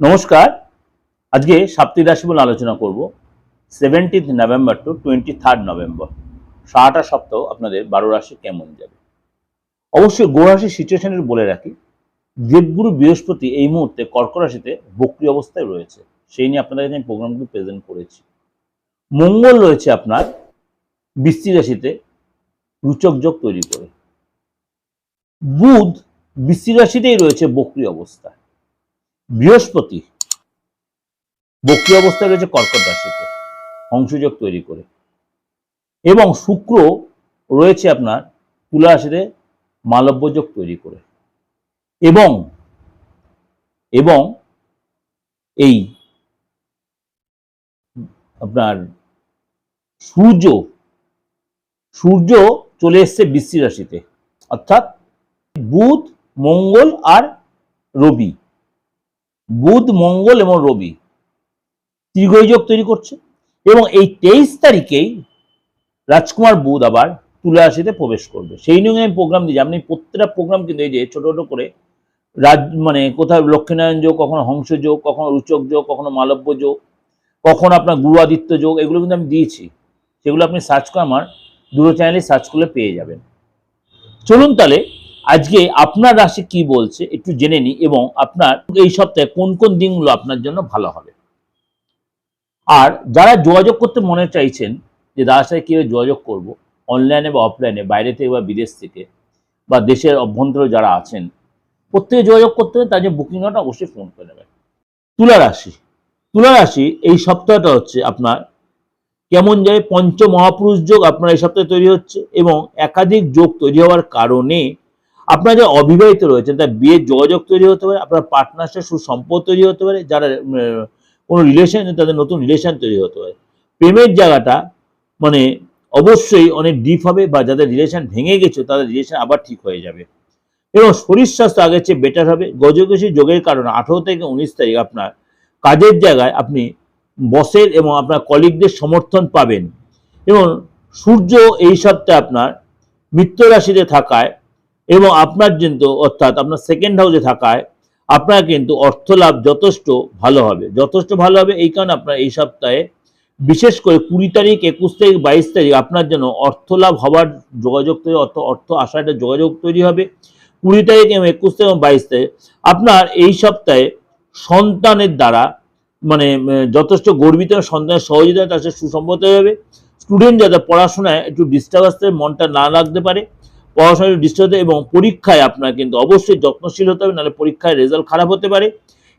নমস্কার। আজকে সাপ্তাহিক রাশি বলে আলোচনা করব seventeenth November to twenty third November সারাটা সপ্তাহ আপনাদের বারো রাশি কেমন যাবে? অবশ্যই গো রাশির সিচুয়েশনের বলে রাখি, দেবগুরু বৃহস্পতি এই মুহূর্তে কর্ক রাশিতে বক্রি অবস্থায় রয়েছে, সেই নিয়ে আপনাদের আমি প্রোগ্রামগুলো প্রেজেন্ট করেছি। মঙ্গল রয়েছে আপনার বৃষ্টি রাশিতে রুচক যোগ তৈরি করে। বুধ বৃষ্টি রাশিতেই রয়েছে বক্রি অবস্থায় বৃহস্পতি বক্রি অবস্থায় রয়েছে কর্কট রাশিতে, অংশযোগ তৈরি করে। এবং শুক্র রয়েছে আপনার তুলা রাশিতে মালব্যযোগ তৈরি করে। এবং এবং এই আপনার সূর্য সূর্য চলে এসছে বৃষ্টি রাশিতে। অর্থাৎ বুধ, মঙ্গল আর রবি। বুধ, মঙ্গল এবং রবি ত্রিগয় যোগ তৈরি করছে এবং এই তেইশ তারিখেই রাজকুমার বুধ আবার তুলা রাশিতে প্রবেশ করবে। সেই নিয়ে আমি প্রোগ্রাম দিয়েছি। আপনি প্রত্যেকটা প্রোগ্রাম কিন্তু এই যে ছোট ছোট করে রাজ মানে কোথাও লক্ষ্মীনারায়ণ যোগ, কখনো হংস যোগ, কখনো রুচক যোগ, কখনো মালব্য যোগ, কখনো আপনার গুরু আদিত্য যোগ, এগুলো কিন্তু আমি দিয়েছি। সেগুলো আপনি সার্চ করে আমার দুটো চ্যানেলে সার্চ করলে পেয়ে যাবেন। চলুন তাহলে আজকে আপনার রাশি কি বলছে একটু জেনে নিই এবং আপনার এই সপ্তাহে কোন কোন দিনগুলো আপনার জন্য ভালো হবে। আর যারা যোগাযোগ করতে মনে চাইছেন যে দাদার সাথে কীভাবে যোগাযোগ করব, অনলাইনে বা অফলাইনে, বাইরে থেকে বা বিদেশ থেকে, বা দেশের অভ্যন্তরে যারা আছেন, প্রত্যেকে যোগাযোগ করতে হবে তার জন্য বুকিং নটা অবশ্যই ফোন করে নেবেন। তুলা রাশি তুলা রাশি এই সপ্তাহটা হচ্ছে আপনার কেমন যায় পঞ্চ মহাপুরুষ যোগ আপনার এই সপ্তাহে তৈরি হচ্ছে এবং একাধিক যোগ তৈরি হওয়ার কারণে আপনারা যে অবিবাহিত রয়েছেন, তার বিয়ের যোগাযোগ তৈরি হতে পারে, আপনার পার্টনারশিপ সুসম্পদ তৈরি হতে পারে, যারা কোনো রিলেশন তাদের নতুন রিলেশন তৈরি হতে পারে। প্রেমের জায়গাটা মানে অবশ্যই অনেক ডিপ হবে বা যাদের রিলেশন ভেঙে গেছে, তাদের রিলেশন আবার ঠিক হয়ে যাবে। এবং শরীর স্বাস্থ্য আগের চেয়ে বেটার হবে। গজকেশী যোগের কারণে আঠেরো থেকে উনিশ তারিখ আপনার কাজের জায়গায় আপনি বসের এবং আপনার কলিগদের সমর্থন পাবেন। এবং সূর্য এই সপ্তাহে আপনার মিত্র রাশিতে থাকায় এবং আপনার কিন্তু, অর্থাৎ আপনার সেকেন্ড হাউসে থাকায়, আপনার কিন্তু অর্থ লাভ যথেষ্ট ভালো হবে। যথেষ্ট ভালো হবে এই কারণে আপনার এই সপ্তাহে, বিশেষ করে কুড়ি তারিখ, একুশ তারিখ, বাইশ তারিখ, আপনার জন্য অর্থ লাভ হওয়ার যোগাযোগ তৈরি, অর্থ অর্থ আসার একটা যোগাযোগ তৈরি হবে। কুড়ি তারিখ এবং একুশ তারিখ এবং বাইশ তারিখ, আপনার এই সপ্তাহে সন্তানের দ্বারা মানে যথেষ্ট গর্বিত সন্তানের সহযোগিতা তার সাথে সুসম্পদ হয়ে যাবে। স্টুডেন্ট যাতে পড়াশোনায় একটু ডিস্টার্ব আসতে মনটা না লাগতে পারে পড়াশোনায় ডিস্টার্ব হতে এবং পরীক্ষায় আপনার কিন্তু অবশ্যই যত্নশীল হতে হবে, নাহলে পরীক্ষায় রেজাল্ট খারাপ হতে পারে।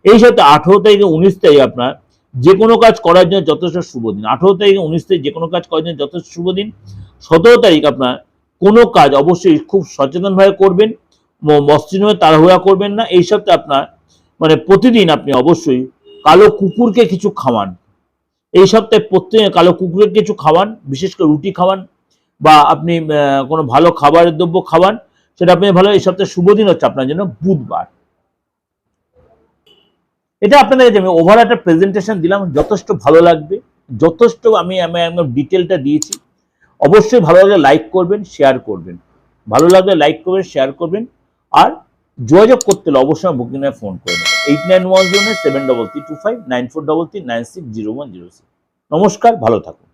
এই সাথে আঠেরো তারিখে উনিশ তারিখ আপনার যে কোনো কাজ করার জন্য যথেষ্ট শুভ দিন। আঠেরো তারিখে উনিশ তারিখ যে কোনো কাজ করার জন্য যথেষ্ট শুভ দিন। সতেরো তারিখ আপনার কোনো কাজ অবশ্যই খুব সচেতনভাবে করবেন, ম- মসৃণভাবে তাড়াহুড়া করবেন না। এই সপ্তাহে আপনার মানে প্রতিদিন আপনি অবশ্যই কালো কুকুরকে কিছু খাওয়ান। এই সপ্তাহে প্রত্যেক কালো কুকুরকে কিছু খাওয়ান, বিশেষ করে রুটি খাওয়ান। বা আপনি কোনো ভালো খাবারের দ্রব্য খাওয়ান, সেটা আপনি ভালো, এই সপ্তাহে শুভ দিন হচ্ছে আপনার জন্য, বুধবার। এটা আপনাদের আমি ওভার একটা প্রেজেন্টেশন দিলাম, যথেষ্ট ভালো লাগবে, যথেষ্ট আমি আমি একদম ডিটেলটা দিয়েছি। অবশ্যই ভালো লাগলে লাইক করবেন শেয়ার করবেন। ভালো লাগলে লাইক করবেন শেয়ার করবেন, আর যোগাযোগ করতে হলে অবশ্যই বুকিং ফোন করে নেবেন। Eight nine one zero nine seven double three two five nine four double three nine six zero one zero six নমস্কার, ভালো থাকুন।